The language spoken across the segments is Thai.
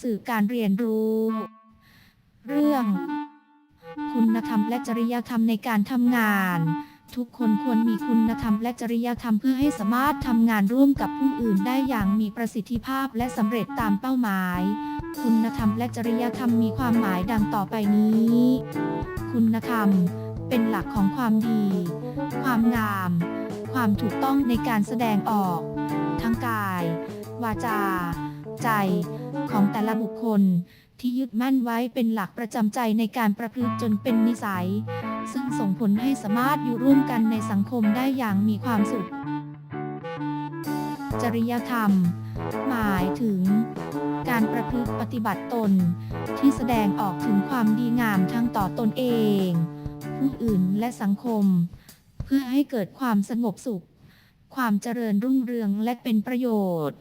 สื่อการเรียนรู้ เรื่อง คุณธรรมและจริยธรรมในการทำงาน ทุกคนควรมีคุณธรรมและจริยธรรมเพื่อให้สามารถทำงานร่วมกับผู้อื่นได้อย่างมีประสิทธิภาพและสำเร็จตามเป้าหมาย คุณธรรมและจริยธรรมมีความหมายดังต่อไปนี้ คุณธรรมเป็นหลักของความดี ความงาม ความถูกต้องในการแสดงออก ทั้งกาย วาจา ใจของแต่ละบุคคล ที่ยึดมั่นไว้เป็นหลักประจำใจในการประพฤติจนเป็นนิสัย ซึ่งส่งผลให้สามารถอยู่ร่วมกันในสังคมได้อย่างมีความสุข จริยธรรม หมายถึง การประพฤติปฏิบัติตน ที่แสดงออกถึงความดีงามทั้งต่อตนเอง ผู้อื่นและสังคม เพื่อให้เกิดความสงบสุขความเจริญรุ่งเรืองและเป็นประโยชน์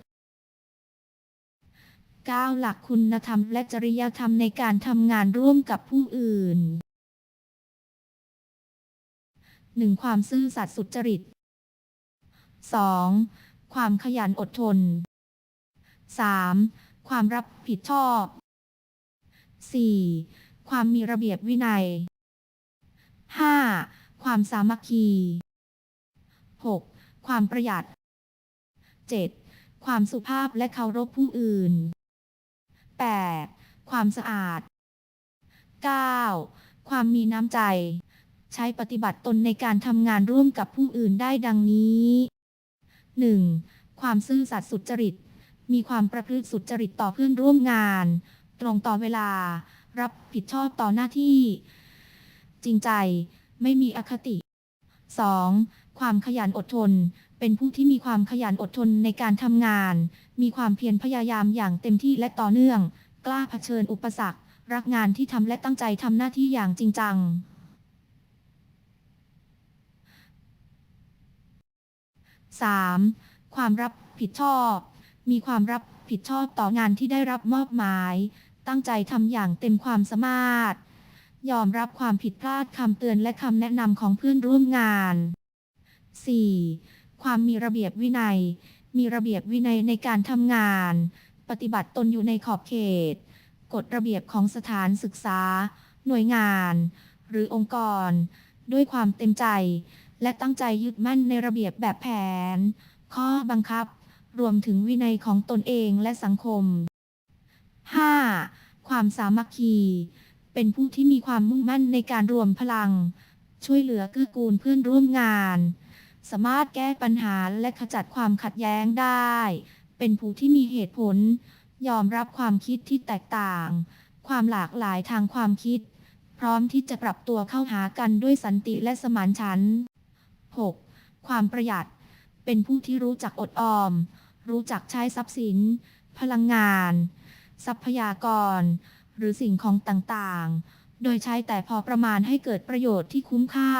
9 หลักคุณธรรมและจริยธรรมในการทำงานร่วมกับผู้อื่น 1. ความซื่อสัตย์สุจริต 2. ความขยันอดทน 3. ความรับผิดชอบ 4. ความมีระเบียบวินัย 5. ความสามัคคี 6. ความประหยัด 7. ความสุภาพและเคารพผู้อื่น 8. ความสะอาด 9. ความมีน้ำใจ ใช้ปฏิบัติตนในการทำงานร่วมกับผู้อื่นได้ดังนี้ 1. ความซื่อสัตย์สุจริต มีความประพฤติสุจริตต่อเพื่อนร่วมงาน ตรงต่อเวลา รับผิดชอบต่อหน้าที่ จริงใจ ไม่มีอคติ 2. ความขยันอดทน เป็นผู้ที่มีความขยันอดทนในการทำงาน มีความเพียรพยายามอย่างเต็มที่และต่อเนื่อง กล้าเผชิญอุปสรรค รักงานที่ทำและตั้งใจทำหน้าที่อย่างจริงจัง 3. ความรับผิดชอบ มีความรับผิดชอบต่องานที่ได้รับมอบหมาย ตั้งใจทำอย่างเต็มความสามารถ ยอมรับความผิดพลาดคำเตือนและคำแนะนำของเพื่อนร่วมงาน 4. ความมีระเบียบวินัย มีระเบียบวินัยในการทำงาน ปฏิบัติตนอยู่ในขอบเขต กฎระเบียบของสถานศึกษา หน่วยงาน หรือองค์กร ด้วยความเต็มใจ และตั้งใจยึดมั่นในระเบียบแบบแผน ข้อบังคับ รวมถึงวินัยของตนเองและสังคม 5. ความสามัคคี เป็นผู้ที่มีความมุ่งมั่นในการรวมพลัง ช่วยเหลือเกื้อกูลเพื่อนร่วมงาน สามารถแก้ปัญหาและขจัดความขัดแย้งได้ เป็นผู้ที่มีเหตุผล ยอมรับความคิดที่แตกต่าง ความหลากหลายทางความคิด พร้อมที่จะปรับตัวเข้าหากันด้วยสันติและสมานฉันท์ 6. ความประหยัด เป็นผู้ที่รู้จักอดออม รู้จักใช้ทรัพย์สิน พลังงาน ทรัพยากร หรือสิ่งของต่างๆ โดยใช้แต่พอประมาณให้เกิดประโยชน์ที่คุ้มค่า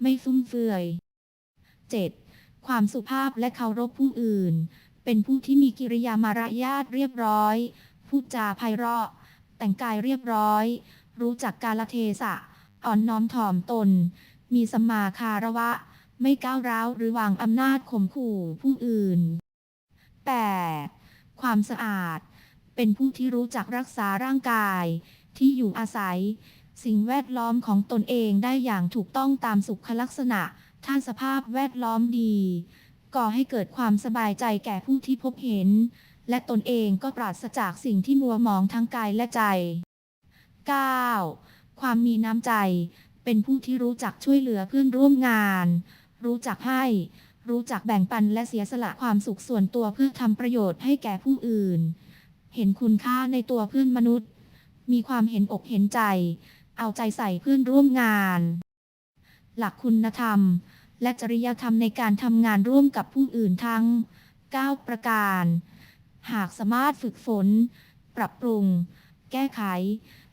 ไม่ฟุ่มเฟือย 7. ความสุภาพและเคารพผู้อื่น เป็นผู้ที่มีกิริยามารยาทเรียบร้อย พูดจาไพเราะ แต่งกายเรียบร้อย รู้จักกาลเทศะ อ่อนน้อมถ่อมตน มีสัมมาคารวะ ไม่ก้าวร้าวหรือวางอำนาจข่มขู่ผู้อื่น 8. ความสะอาด เป็นผู้ที่รู้จักรักษาร่างกาย ที่อยู่อาศัย สิ่งแวดล้อมของตนเองได้อย่างถูกต้องตามสุขลักษณะ ถ้าสภาพแวดล้อมดี ก่อให้เกิดความสบายใจแก่ผู้ที่พบเห็น และตนเองก็ปราศจากสิ่งที่มัวหมองทั้งกายและใจ 9. ความมีน้ำใจ เป็นผู้ที่รู้จักช่วยเหลือเพื่อนร่วมงาน รู้จักให้ รู้จักแบ่งปันและเสียสละความสุขส่วนตัวเพื่อทำประโยชน์ให้แก่ผู้อื่น เห็นคุณค่าในตัวเพื่อนมนุษย์ มีความเห็นอกเห็นใจ เอาใจใส่เพื่อนร่วมงาน หลักคุณธรรม และจริยธรรมในการทำงานร่วมกับผู้อื่นทั้ง 9 ประการ หากสามารถฝึกฝน ปรับปรุง แก้ไข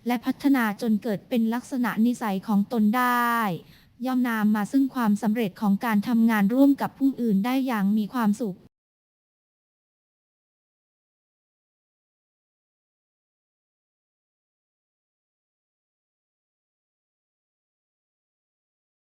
และพัฒนาจนเกิดเป็นลักษณะนิสัยของตนได้ ย่อมนำมาซึ่งความสำเร็จของการทำงานร่วมกับผู้อื่นได้อย่างมีความสุข